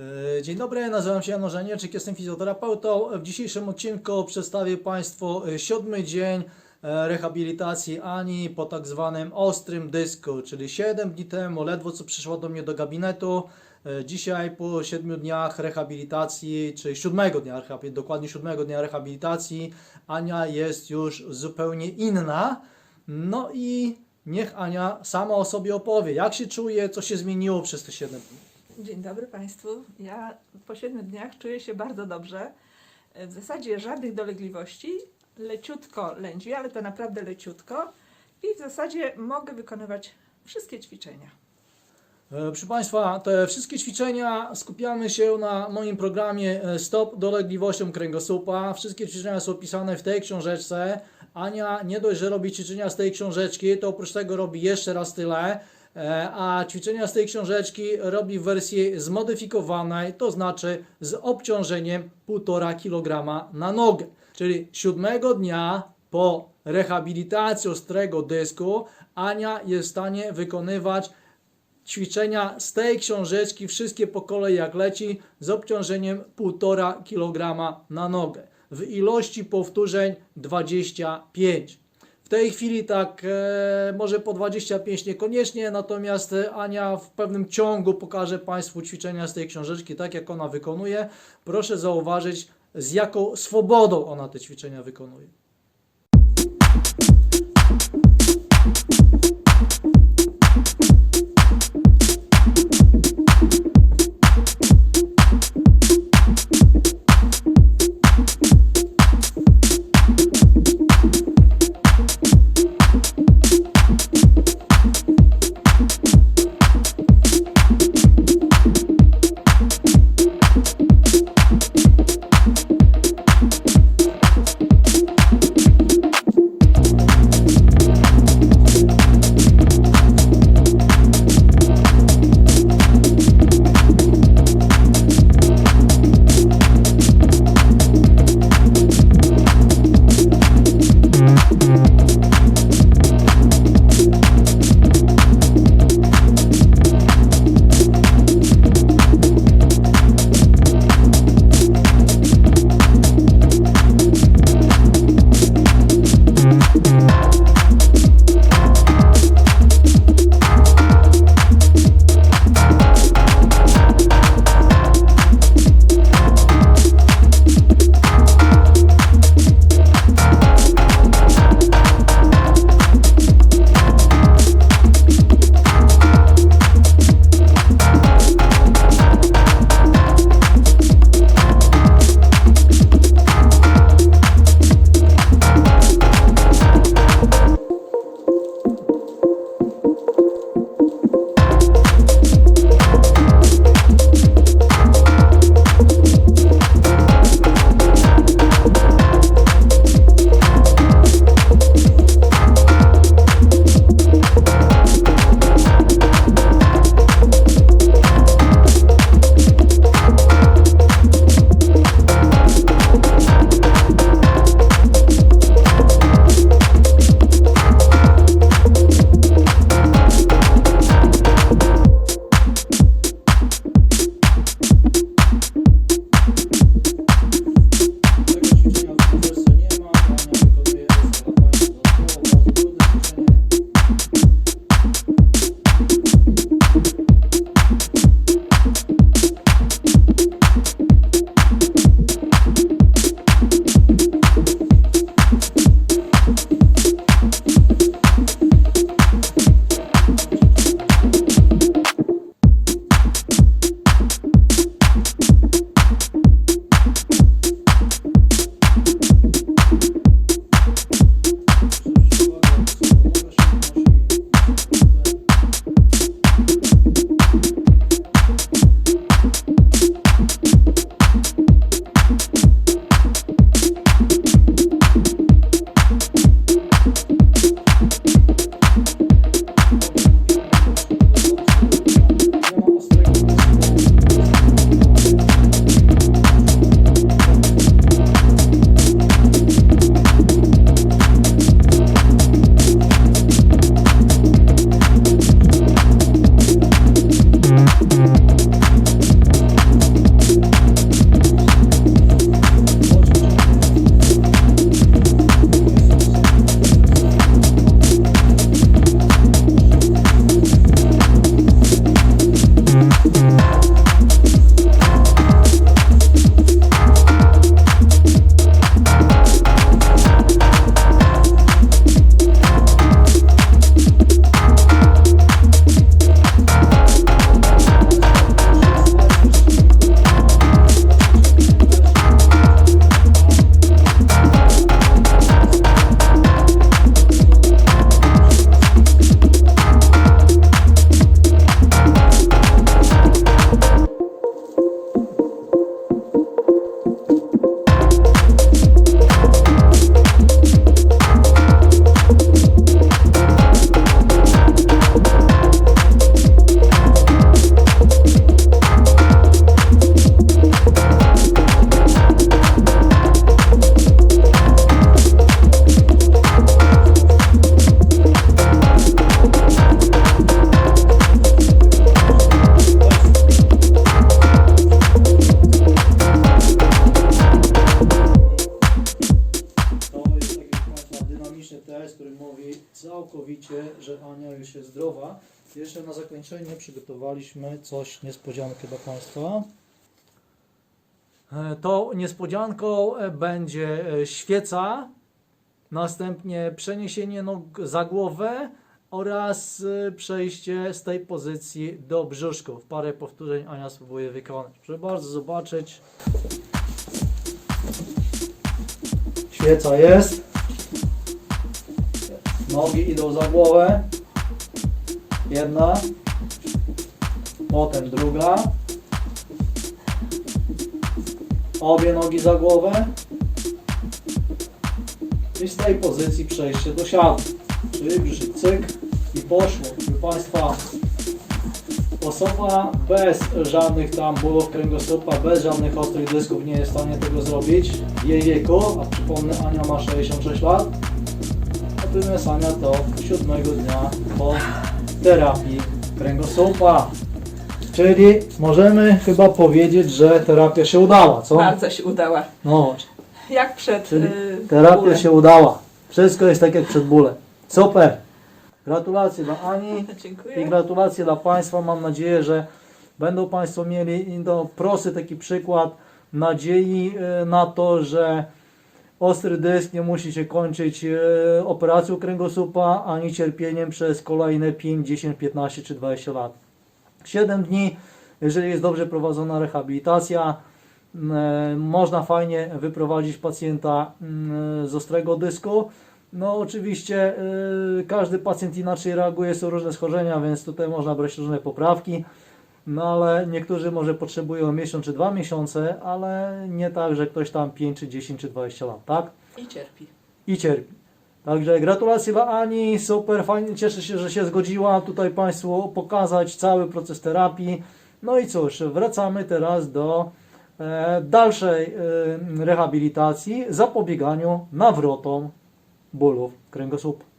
E, Dzień dobry, nazywam się Jan Żanieczek, jestem fizjoterapeutą. W dzisiejszym odcinku przedstawię Państwu e, siódmy dzień e, rehabilitacji Ani po tak zwanym ostrym dysku, czyli 7 dni temu ledwo co przyszła do mnie do gabinetu. Dzisiaj po 7 dniach rehabilitacji, czy 7 dnia, rehabi- dokładnie 7 dnia rehabilitacji, Ania jest już zupełnie inna. No i niech Ania sama o sobie opowie, jak się czuje, co się zmieniło przez te 7 dni. Dzień dobry Państwu. Ja po siedmiu dniach czuję się bardzo dobrze. W zasadzie żadnych dolegliwości, leciutko lędźwi, ale to naprawdę leciutko. I w zasadzie mogę wykonywać wszystkie ćwiczenia. E, Proszę Państwa, te wszystkie ćwiczenia skupiamy się na moim programie e, Stop dolegliwościom kręgosłupa. Wszystkie ćwiczenia są opisane w tej książeczce. Ania nie dość, że robi ćwiczenia z tej książeczki, to oprócz tego robi jeszcze raz tyle. E, A ćwiczenia z tej książeczki robi w wersji zmodyfikowanej, to znaczy z obciążeniem 1,5 kg na nogę. Czyli siódmego dnia po rehabilitacji ostrego dysku Ania jest w stanie wykonywać ćwiczenia z tej książeczki, wszystkie po kolei jak leci, z obciążeniem 1,5 kg na nogę. W ilości powtórzeń 25. Tej chwili tak, e, może po 25 niekoniecznie, natomiast e, Ania w pewnym ciągu pokaże Państwu ćwiczenia z tej książeczki, tak jak ona wykonuje. Proszę zauważyć, z jaką swobodą ona te ćwiczenia wykonuje. Widzicie, że Ania już jest zdrowa. Jeszcze na zakończenie przygotowaliśmy coś niespodziankę dla Państwa. E, To niespodzianką e, będzie e, świeca, następnie przeniesienie nóg za głowę oraz przejście z tej pozycji do brzuszków. Parę powtórzeń Ania spróbuje wykonać. Proszę bardzo zobaczyć. Świeca jest. Nogi idą za głowę. Jedna. Potem druga. Obie nogi za głowę. I z tej pozycji przejście do siadu. Czyli brzuszek cyk i poszło. Proszę Państwa, osoba bez żadnych tam bólów kręgosłupa, bez żadnych ostrych dysków nie jest w stanie tego zrobić jej wieku, a przypomnę Ania ma 66 lat. Natomiast Ania to siódmego dnia po terapii kręgosłupa. Czyli możemy chyba powiedzieć, że terapia się udała, co? Bardzo się udała. No. Jak przed Czyli y, terapia bólem. się udała. Wszystko jest tak jak przed bólem. Super. Gratulacje dla Ani i Dziękuję. gratulacje dla Państwa. Mam nadzieję, że będą Państwo mieli no, prosty taki przykład nadziei e, na to, że ostry dysk nie musi się kończyć e, operacją kręgosłupa ani cierpieniem przez kolejne 5, 10, 15 czy 20 lat. 7 dni, jeżeli jest dobrze prowadzona rehabilitacja, e, można fajnie wyprowadzić pacjenta m, z ostrego dysku. No oczywiście każdy pacjent inaczej reaguje, są różne schorzenia, więc tutaj można brać różne poprawki. No ale niektórzy może potrzebują miesiąc czy dwa miesiące, ale nie tak, że ktoś tam 5 czy 10 czy 20 lat, tak? I cierpi. I cierpi. Także gratulacje dla Ani, super, fajnie, cieszę się, że się zgodziła tutaj Państwu pokazać cały proces terapii. No i cóż, wracamy teraz do e, dalszej e, rehabilitacji, zapobieganiu nawrotom bólów kręgosłupa.